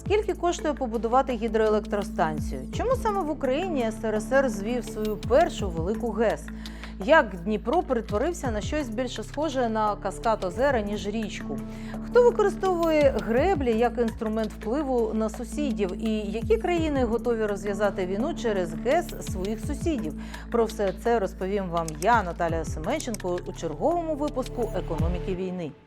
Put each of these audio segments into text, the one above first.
Скільки коштує побудувати гідроелектростанцію? Чому саме в Україні СРСР звів свою першу велику ГЕС? Як Дніпро перетворився на щось більше схоже на каскад озера, ніж річку? Хто використовує греблі як інструмент впливу на сусідів? І які країни готові розв'язати війну через ГЕС своїх сусідів? Про все це розповім вам я, Наталія Семенченко, у черговому випуску економіки війни. –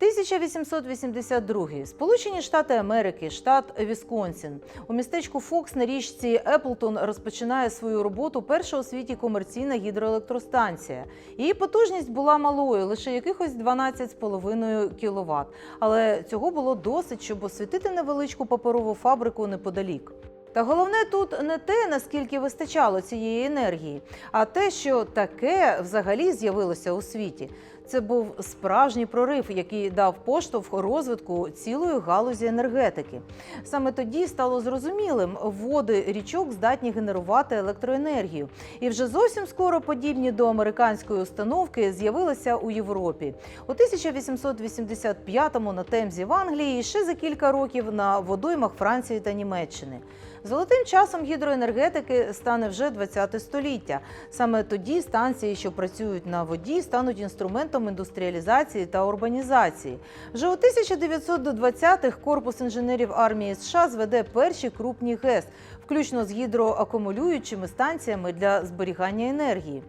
1882. Сполучені Штати Америки, штат Вісконсін. У містечку Фокс на річці Еплтон розпочинає свою роботу перша у світі комерційна гідроелектростанція. Її потужність була малою, лише якихось 12,5 кВт. Але цього було досить, щоб освітити невеличку паперову фабрику неподалік. Та головне тут не те, наскільки вистачало цієї енергії, а те, що таке взагалі з'явилося у світі. Це був справжній прорив, який дав поштовх розвитку цілої галузі енергетики. Саме тоді стало зрозумілим, води річок здатні генерувати електроенергію. І вже зовсім скоро подібні до американської установки з'явилися у Європі. У 1885-му на Темзі в Англії і ще за кілька років на водоймах Франції та Німеччини. Золотим часом гідроенергетики стане вже 20 століття. Саме тоді станції, що працюють на воді, стануть інструментом індустріалізації та урбанізації. Вже у 1920-х корпус інженерів армії США зведе перші крупні ГЕС, включно з гідроакумулюючими станціями для зберігання енергії.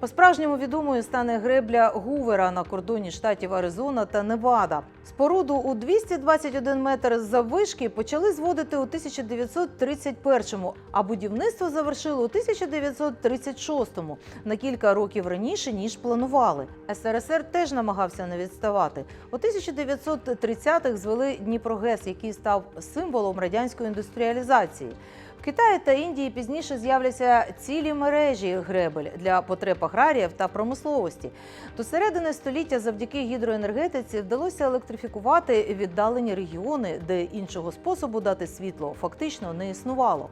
По-справжньому відомою стане гребля Гувера на кордоні штатів Аризона та Невада. Споруду у 221 метр заввишки почали зводити у 1931-му, а будівництво завершили у 1936-му, на кілька років раніше ніж планували. СРСР теж намагався не відставати. У 1930-х звели Дніпрогес, який став символом радянської індустріалізації. В Китаї та Індії пізніше з'являться цілі мережі гребель для потреб аграріїв та промисловості. До середини століття завдяки гідроенергетиці вдалося електрифікувати віддалені регіони, де іншого способу дати світло фактично не існувало.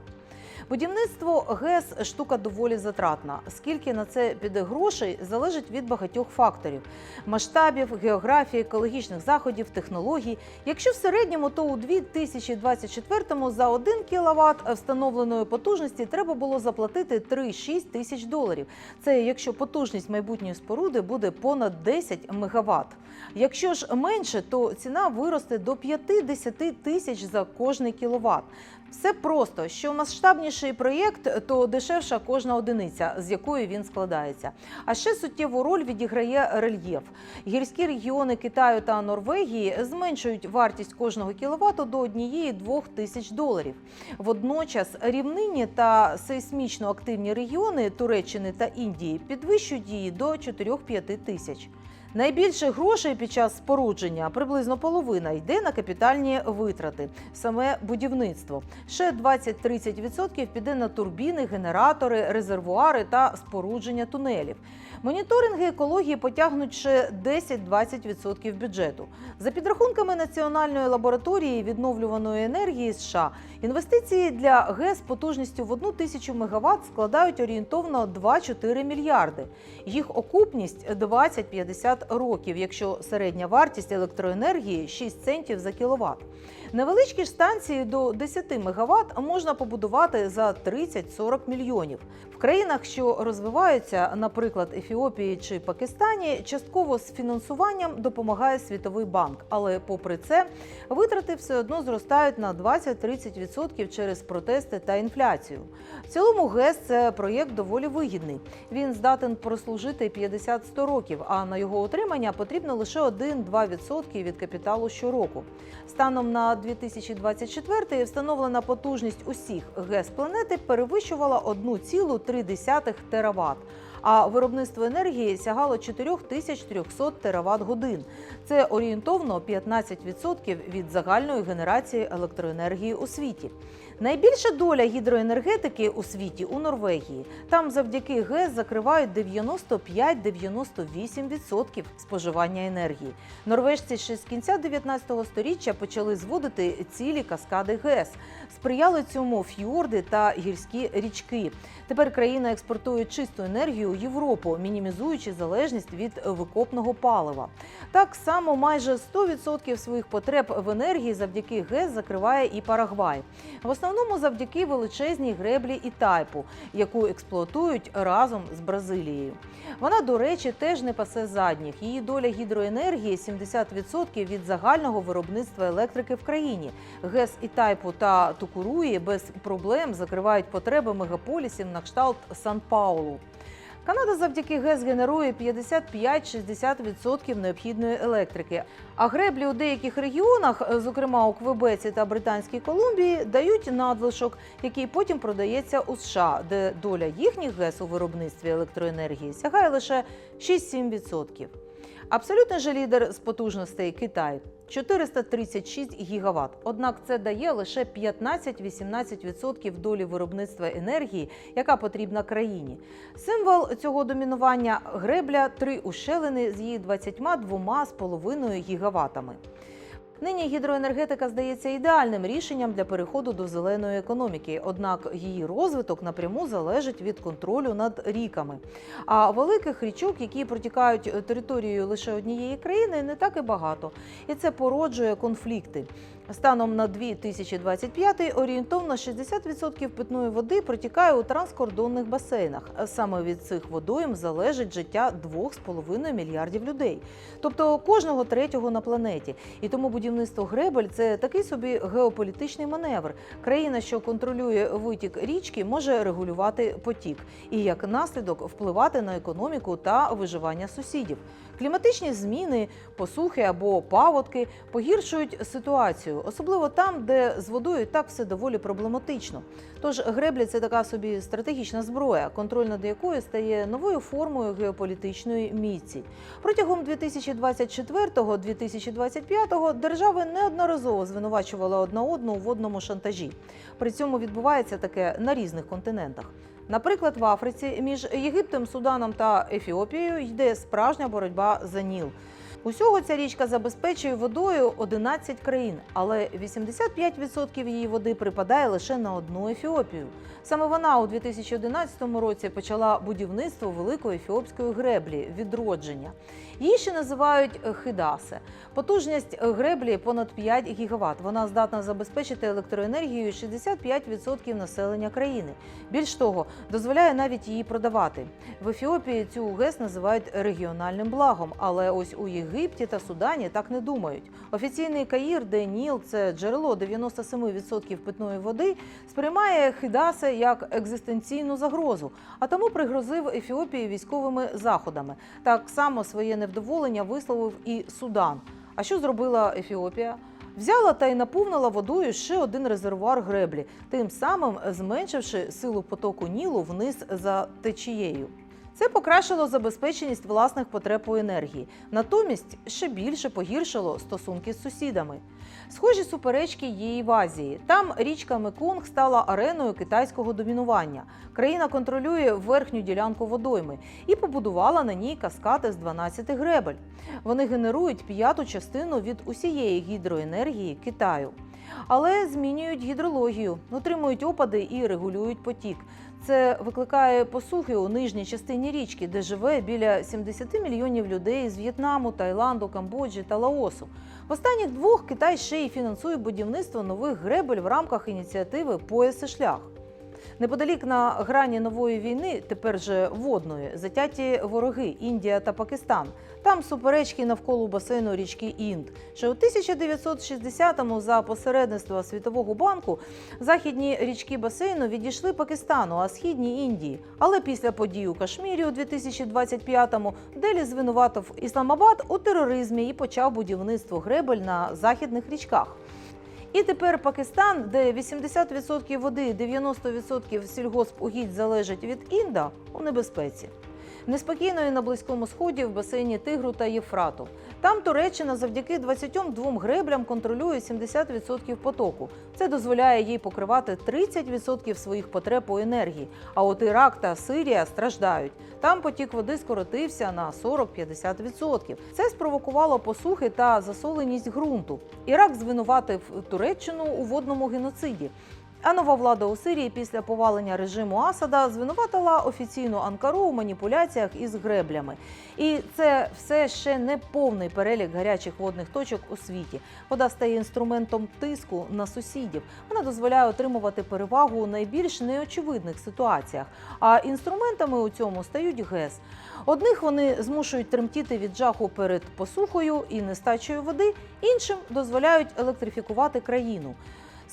Будівництво ГЕС штука доволі затратна. Скільки на це піде грошей, залежить від багатьох факторів: масштабів, географії, екологічних заходів, технологій. Якщо в середньому, то у 2024-му за 1 кВт встановленої потужності треба було заплатити 3-6 тисяч доларів. Це якщо потужність майбутньої споруди буде понад 10 МВт. Якщо ж менше, то ціна виросте до 5-10 тисяч за кожний кіловат. Все просто, що масштабніший проєкт, то дешевша кожна одиниця, з якої він складається. А ще суттєву роль відіграє рельєф. Гірські регіони Китаю та Норвегії зменшують вартість кожного кіловату до однієї-двох тисяч доларів. Водночас рівнині та сейсмічно активні регіони Туреччини та Індії підвищують її до 4-5 тисяч. Найбільше грошей під час спорудження, приблизно половина, йде на капітальні витрати, саме будівництво. Ще 20-30% піде на турбіни, генератори, резервуари та спорудження тунелів. Моніторинги екології потягнуть ще 10-20% бюджету. За підрахунками Національної лабораторії відновлюваної енергії США, інвестиції для ГЕС потужністю в 1 тисячу мегаватт складають орієнтовно 2-4 мільярди. Їх окупність 20-50 років, якщо середня вартість електроенергії 6 центів за кіловат. Невеличкі ж станції до 10 МВт можна побудувати за 30-40 мільйонів. Країнах, що розвиваються, наприклад, Ефіопії чи Пакистані, частково з фінансуванням допомагає Світовий банк. Але, попри це, витрати все одно зростають на 20-30% через протести та інфляцію. В цілому ГЕС це проєкт доволі вигідний. Він здатен прослужити 50-100 років, а на його утримання потрібно лише 1-2% від капіталу щороку. Станом на 2024 встановлена потужність усіх ГЕС планети перевищувала 1,3 тераватт. А виробництво енергії сягало 4300 тераватт годин. Це орієнтовно 15% від загальної генерації електроенергії у світі. Найбільша доля гідроенергетики у світі у Норвегії. Там завдяки ГЕС закривають 95-98% споживання енергії. Норвежці ще з кінця 19 століття почали зводити цілі каскади ГЕС. Сприяли цьому фьорди та гірські річки. Тепер країна експортує чисту енергію у Європу, мінімізуючи залежність від викопного палива. Так само майже 100% своїх потреб в енергії завдяки ГЕС закриває і Парагвай. В основному завдяки величезній греблі і тайпу, яку експлуатують разом з Бразилією. Вона, до речі, теж не пасе задніх. Її доля гідроенергії 70% від загального виробництва електрики в країні. ГЕС і тайпу та Тукуруї без проблем закривають потреби мегаполісів на кшталт Сан-Паулу. Канада завдяки ГЕС генерує 55-60% необхідної електрики. А греблі у деяких регіонах, зокрема у Квебеці та Британській Колумбії, дають надлишок, який потім продається у США, де доля їхніх ГЕС у виробництві електроенергії сягає лише 6-7%. Абсолютний же лідер з потужностей Китай 436 гігават. Однак це дає лише 15-18% долі виробництва енергії, яка потрібна країні. Символ цього домінування гребля три ущелини з її 22,5 гігаватами. Нині гідроенергетика здається ідеальним рішенням для переходу до зеленої економіки, однак її розвиток напряму залежить від контролю над ріками. А великих річок, які протікають територією лише однієї країни, не так і багато, і це породжує конфлікти. Станом на 2025 орієнтовно 60% питної води протікає у транскордонних басейнах. Саме від цих водойм залежить життя 2,5 мільярдів людей, тобто кожного третього на планеті. І тому будівництво гребель це такий собі геополітичний маневр. Країна, що контролює витік річки, може регулювати потік і як наслідок впливати на економіку та виживання сусідів. Кліматичні зміни, посухи або паводки погіршують ситуацію, особливо там, де з водою і так все доволі проблематично. Тож греблі це така собі стратегічна зброя, контроль над якою стає новою формою геополітичної міці. Протягом 2024-2025 держави неодноразово звинувачували одна одну у водному шантажі. При цьому відбувається таке на різних континентах. Наприклад, в Африці між Єгиптом, Суданом та Ефіопією йде справжня боротьба за Ніл. Усього ця річка забезпечує водою 11 країн, але 85% її води припадає лише на одну Ефіопію. Саме вона у 2011 році почала будівництво великої ефіопської греблі відродження. Її ще називають Хидасе. Потужність греблі понад 5 гігават. Вона здатна забезпечити електроенергією 65% населення країни. Більш того, дозволяє навіть її продавати. В Ефіопії цю ГЕС називають регіональним благом, але ось у Єгипті та Судані так не думають. Офіційний Каїр, де Ніл це джерело 97% питної води, сприймає Хидасе як екзистенційну загрозу, а тому пригрозив Ефіопії військовими заходами. Так само своє невдоволення висловив і Судан. А що зробила Ефіопія? Взяла та й наповнила водою ще один резервуар греблі, тим самим зменшивши силу потоку Нілу вниз за течією. Це покращило забезпеченість власних потреб у енергії, натомість ще більше погіршило стосунки з сусідами. Схожі суперечки є і в Азії. Там річка Меконг стала ареною китайського домінування. Країна контролює верхню ділянку водойми і побудувала на ній каскади з 12 гребель. Вони генерують п'яту частину від усієї гідроенергії Китаю. Але змінюють гідрологію, утримують опади і регулюють потік. Це викликає посухи у нижній частині річки, де живе біля 70 мільйонів людей з В'єтнаму, Таїланду, Камбоджі та Лаосу. В останніх двох Китай ще й фінансує будівництво нових гребель в рамках ініціативи Пояс і шлях. Неподалік на грані нової війни, тепер же водної, затяті вороги Індія та Пакистан. Там суперечки навколо басейну річки Інд. Ще у 1960-му за посередництва Світового банку західні річки басейну відійшли Пакистану, а східні Індії. Але після подій у Кашмірі у 2025-му Делі звинуватив Ісламабад у тероризмі і почав будівництво гребель на західних річках. І тепер Пакистан, де 80% води, 90% сільгоспугідь залежать від Інда, у небезпеці. Неспокійно і на Близькому Сході в басейні Тигру та Єфрату. Там Туреччина завдяки 22 греблям контролює 70% потоку. Це дозволяє їй покривати 30% своїх потреб у енергії. А от Ірак та Сирія страждають. Там потік води скоротився на 40-50%. Це спровокувало посухи та засоленість ґрунту. Ірак звинуватив Туреччину у водному геноциді. А нова влада у Сирії після повалення режиму Асада звинуватила офіційну Анкару у маніпуляціях із греблями. І це все ще не повний перелік гарячих водних точок у світі. Вода стає інструментом тиску на сусідів. Вона дозволяє отримувати перевагу у найбільш неочевидних ситуаціях. А інструментами у цьому стають ГЕС. Одних вони змушують тремтіти від жаху перед посухою і нестачею води, іншим дозволяють електрифікувати країну.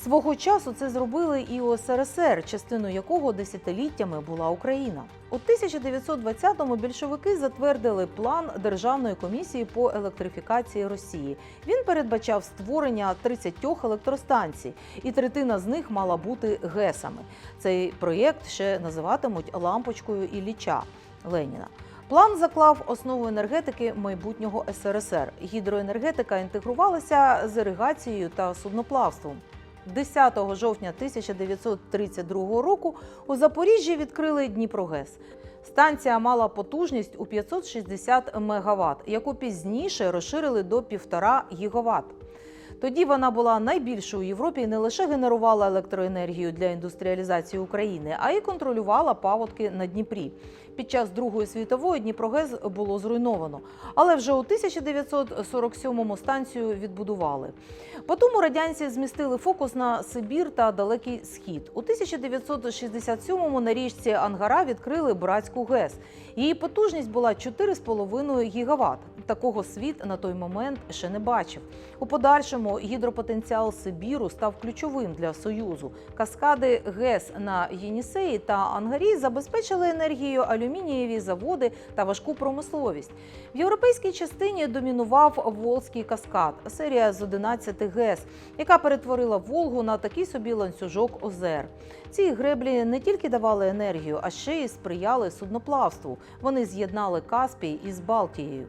Свого часу це зробили і у СРСР, частиною якого десятиліттями була Україна. У 1920-му більшовики затвердили план Державної комісії по електрифікації Росії. Він передбачав створення 30 електростанцій, і третина з них мала бути ГЕСами. Цей проєкт ще називатимуть лампочкою Ілліча Леніна. План заклав основу енергетики майбутнього СРСР. Гідроенергетика інтегрувалася з іригацією та судноплавством. 10 жовтня 1932 року у Запоріжжі відкрили Дніпрогес. Станція мала потужність у 560 МВт, яку пізніше розширили до 1,5 ГВт. Тоді вона була найбільшою у Європі і не лише генерувала електроенергію для індустріалізації України, а й контролювала паводки на Дніпрі. Під час Другої світової Дніпрогез було зруйновано, але вже у 1947-му станцію відбудували. Потім радянці змістили фокус на Сибір та Далекий Схід. У 1967-му на річці Ангара відкрили Братську ГЕС. Її потужність була 4,5 гігават. Такого світ на той момент ще не бачив. У подальшому гідропотенціал Сибіру став ключовим для Союзу. Каскади ГЕС на Єнісеї та Ангарі забезпечили енергією алюмінієві заводи та важку промисловість. В європейській частині домінував Волзький каскад, серія з 11 ГЕС, яка перетворила Волгу на такий собі ланцюжок озер. Ці греблі не тільки давали енергію, а ще й сприяли судноплавству. Вони з'єднали Каспій із Балтією.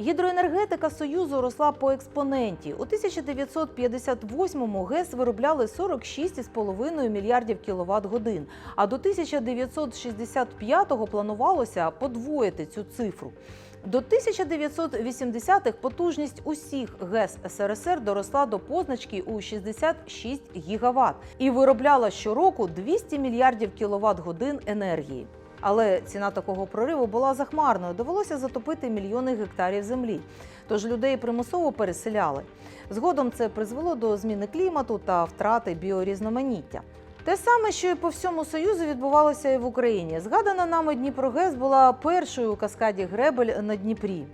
Гідроенергетика Союзу росла по експоненті. У 1958-му ГЕС виробляли 46,5 мільярдів кіловат годин. А до 1965-го планувалося подвоїти цю цифру. До 1980-х потужність усіх ГЕС СРСР доросла до позначки у 66 гігават і виробляла щороку 200 мільярдів кіловат годин енергії. Але ціна такого прориву була захмарною. Довелося затопити мільйони гектарів землі. Тож людей примусово переселяли. Згодом це призвело до зміни клімату та втрати біорізноманіття. Те саме, що і по всьому Союзу відбувалося і в Україні. Згадана нами Дніпрогес була першою у каскаді гребель на Дніпрі.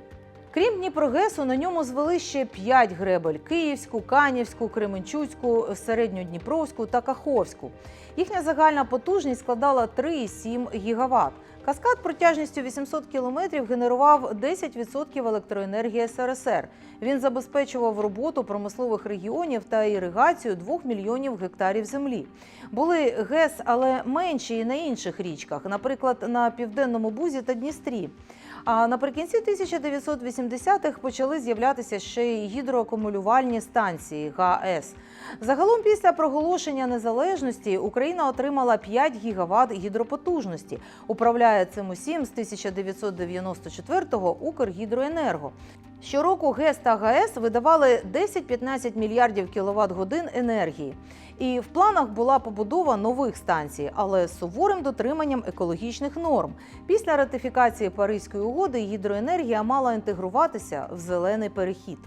Крім Дніпрогесу, на ньому звели ще п'ять гребель: Київську, Канівську, Кременчуцьку, Середньодніпровську та Каховську. Їхня загальна потужність складала 3,7 гігават. Каскад протяжністю 800 кілометрів генерував 10% електроенергії СРСР. Він забезпечував роботу промислових регіонів та іригацію 2 мільйонів гектарів землі. Були ГЕС, але менші і на інших річках, наприклад, на південному бузі та Дністрі. А наприкінці 1980-х почали з'являтися ще й гідроакумулювальні станції ГАЕС. Загалом, після проголошення незалежності Україна отримала 5 гігават гідропотужності. Управляє цим усім з 1994-го Укргідроенерго. Щороку ГЕС та ГАЕС видавали 10-15 мільярдів кіловат годин енергії. І в планах була побудова нових станцій, але з суворим дотриманням екологічних норм. Після ратифікації Паризької угоди гідроенергія мала інтегруватися в зелений перехід.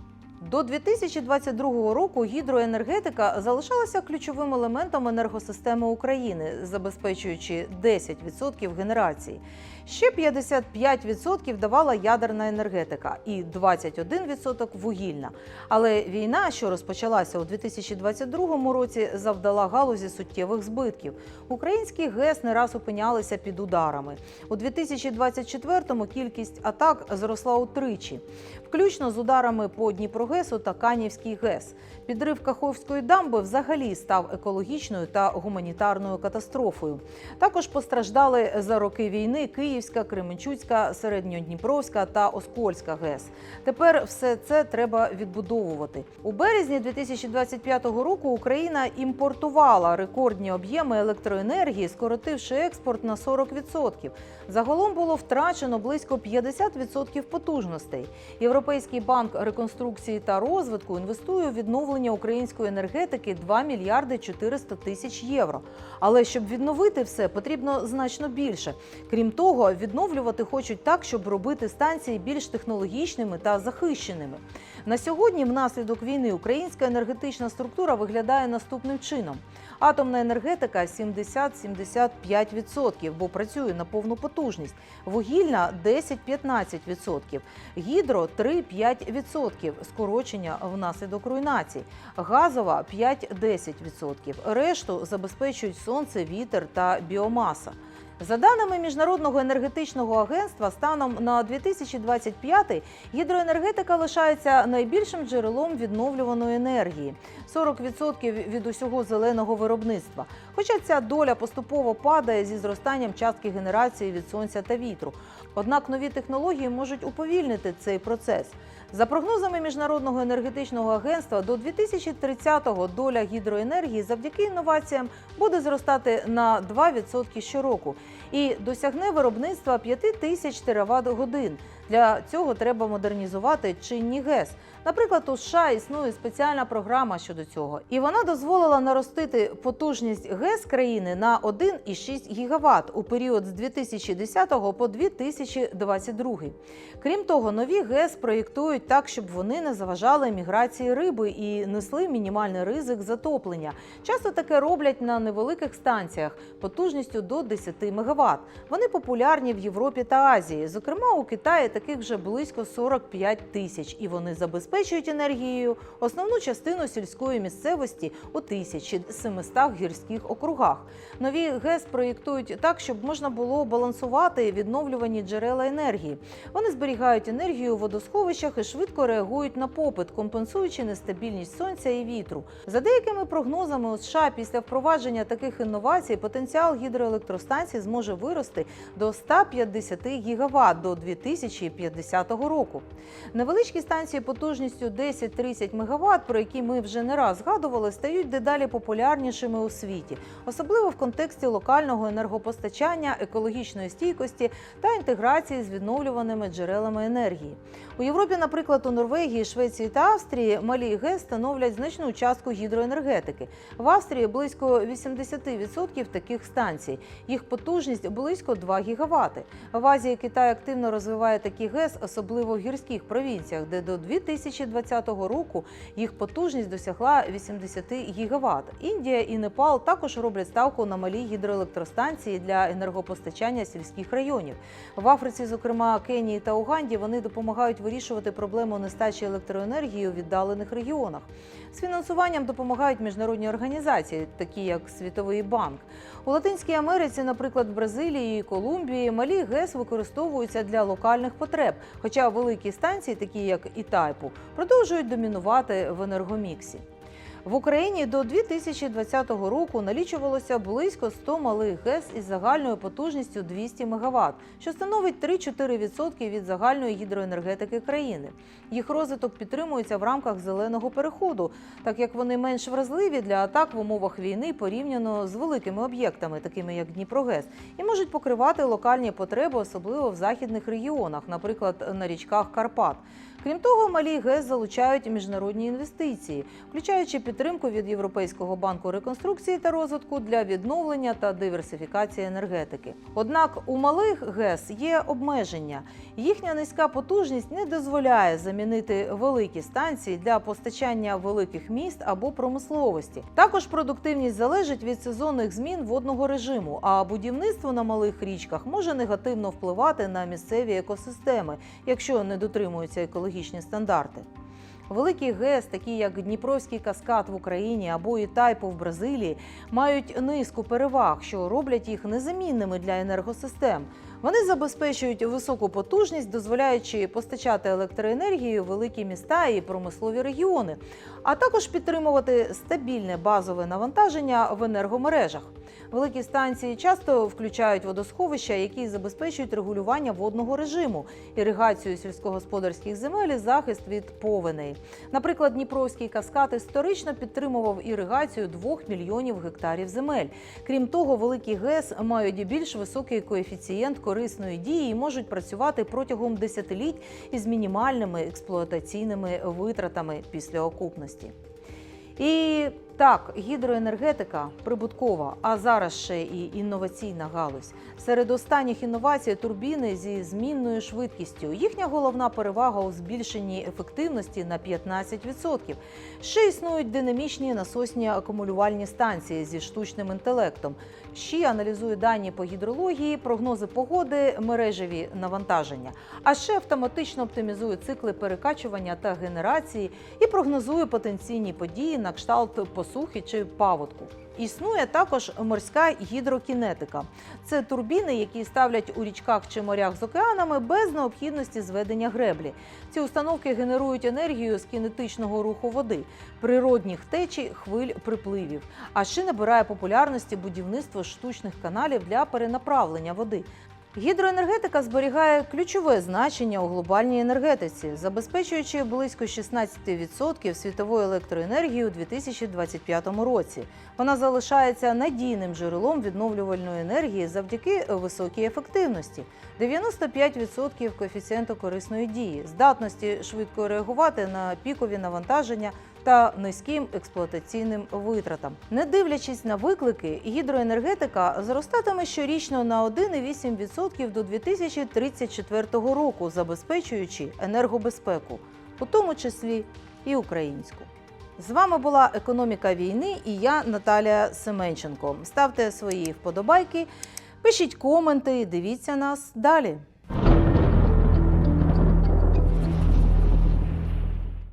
До 2022 року гідроенергетика залишалася ключовим елементом енергосистеми України, забезпечуючи 10% генерації. Ще 55% давала ядерна енергетика і 21% вугільна. Але війна, що розпочалася у 2022 році, завдала галузі суттєвих збитків. Українські ГЕС не раз опинялися під ударами. У 2024-му кількість атак зросла утричі, включно з ударами по Дніпрогесу та Канівський ГЕС. Підрив Каховської дамби взагалі став екологічною та гуманітарною катастрофою. Також постраждали за роки війни Київська, Кременчуцька, Середньодніпровська та Оскольська ГЕС. Тепер все це треба відбудовувати. У березні 2025 року Україна імпортувала рекордні об'єми електроенергії, скоротивши експорт на 40%. Загалом було втрачено близько 50% потужностей. Європейський банк реконструкції та розвитку інвестує у відновлення української енергетики 2 мільярди 400 тисяч євро. Але щоб відновити все, потрібно значно більше. Крім того, відновлювати хочуть так, щоб робити станції більш технологічними та захищеними. На сьогодні, внаслідок війни, українська енергетична структура виглядає наступним чином: атомна енергетика 70-75%, бо працює на повну потужність, вугільна 10-15%, гідро 3-5%, скорочення внаслідок руйнацій, газова 5-10%. Решту забезпечують сонце, вітер та біомаса. За даними Міжнародного енергетичного агентства, станом на 2025 гідроенергетика лишається найбільшим джерелом відновлюваної енергії 40% від усього зеленого виробництва. Хоча ця доля поступово падає зі зростанням частки генерації від сонця та вітру. Однак нові технології можуть уповільнити цей процес. За прогнозами Міжнародного енергетичного агентства, до 2030-го доля гідроенергії завдяки інноваціям буде зростати на 2% щороку і досягне виробництва 5 тисяч тераватт годин. Для цього треба модернізувати чинні ГЕС. Наприклад, у США існує спеціальна програма щодо цього, і вона дозволила наростити потужність ГЕС країни на 1,6 гігаватт у період з 2010 по 2022. Крім того, нові ГЕС проєктують так, щоб вони не заважали міграції риби і несли мінімальний ризик затоплення. Часто таке роблять на невеликих станціях потужністю до 10 МВт. Вони популярні в Європі та Азії. Зокрема, у Китаї таких вже близько 45 тисяч, і вони забезпечують енергією основну частину сільської місцевості у 1700 гірських округах. Нові ГЕС проєктують так, щоб можна було балансувати відновлювані джерела енергії. Вони зберігають енергію у водосховищах і швидко реагують на попит, компенсуючи нестабільність сонця і вітру. За деякими прогнозами у США після впровадження таких інновацій потенціал гідроелектростанцій зможе вирости до 150 гігаватт до 2050 року. Невеличкі станції потужністю 10-30 МВт, про які ми вже не раз згадували, стають дедалі популярнішими у світі, особливо в контексті локального енергопостачання, екологічної стійкості та інтеграції з відновлюваними джерелами енергії. У Європі, наприклад, у Норвегії, Швеції та Австрії малі ГЕС становлять значну частку гідроенергетики. В Австрії близько 80% таких станцій. Їх потужність близько 2 гігавати. В Азії Китай активно розвиває такі ГЕС, особливо в гірських провінціях, де до 2020 року їх потужність досягла 80 гігават. Індія і Непал також роблять ставку на малі гідроелектростанції для енергопостачання сільських районів. В Африці, зокрема Кенії та Уганді, вони допомагають вирішувати проблему нестачі електроенергії у віддалених регіонах. З фінансуванням допомагають міжнародні організації, такі як Світовий банк. У Латинській Америці, наприклад, в Бразилії і Колумбії, малі ГЕС використовуються для локальних потреб, хоча великі станції, такі як Ітайпу, продовжують домінувати в енергоміксі. В Україні до 2020 року налічувалося близько 100 малих ГЕС із загальною потужністю 200 МВт, що становить 3-4% від загальної гідроенергетики країни. Їх розвиток підтримується в рамках зеленого переходу, так як вони менш вразливі для атак в умовах війни порівняно з великими об'єктами, такими як Дніпрогес, і можуть покривати локальні потреби, особливо в західних регіонах, наприклад, на річках Карпат. Крім того, малі ГЕС залучають міжнародні інвестиції, включаючи підтримку від Європейського банку реконструкції та розвитку для відновлення та диверсифікації енергетики. Однак у малих ГЕС є обмеження. Їхня низька потужність не дозволяє замінити великі станції для постачання великих міст або промисловості. Також продуктивність залежить від сезонних змін водного режиму, а будівництво на малих річках може негативно впливати на місцеві екосистеми, якщо не дотримуються екологічні стандарти. Великі ГЕС, такі як Дніпровський каскад в Україні або Ітайпо в Бразилії, мають низку переваг, що роблять їх незамінними для енергосистем. Вони забезпечують високу потужність, дозволяючи постачати електроенергію в великі міста і промислові регіони, а також підтримувати стабільне базове навантаження в енергомережах. Великі станції часто включають водосховища, які забезпечують регулювання водного режиму, іригацію сільськогосподарських земель і захист від повеней. Наприклад, Дніпровський каскад історично підтримував іригацію 2 мільйонів гектарів земель. Крім того, великі ГЕС мають більш високий коефіцієнт корисної дії і можуть працювати протягом десятиліть із мінімальними експлуатаційними витратами після окупності. І так, гідроенергетика прибуткова, а зараз ще і інноваційна галузь. Серед останніх інновацій турбіни зі змінною швидкістю. Їхня головна перевага у збільшенні ефективності на 15%. Ще існують динамічні насосні акумулювальні станції зі штучним інтелектом. Ще аналізує дані по гідрології, прогнози погоди, мережеві навантаження. А ще автоматично оптимізує цикли перекачування та генерації і прогнозує потенційні події на кшталт посухи чи паводку. Існує також морська гідрокінетика. Це турбіни, які ставлять у річках чи морях з океанами без необхідності зведення греблі. Ці установки генерують енергію з кінетичного руху води, природних течій, хвиль припливів. А ще набирає популярності будівництво штучних каналів для перенаправлення води. Гідроенергетика зберігає ключове значення у глобальній енергетиці, забезпечуючи близько 16% світової електроенергії у 2025 році. Вона залишається надійним джерелом відновлювальної енергії завдяки високій ефективності, 95% коефіцієнту корисної дії, здатності швидко реагувати на пікові навантаження та низьким експлуатаційним витратам. Не дивлячись на виклики, гідроенергетика зростатиме щорічно на 1,8% до 2034 року, забезпечуючи енергобезпеку, у тому числі і українську. З вами була економіка війни і я Наталія Семенченко. Ставте свої вподобайки, пишіть коменти, дивіться нас далі.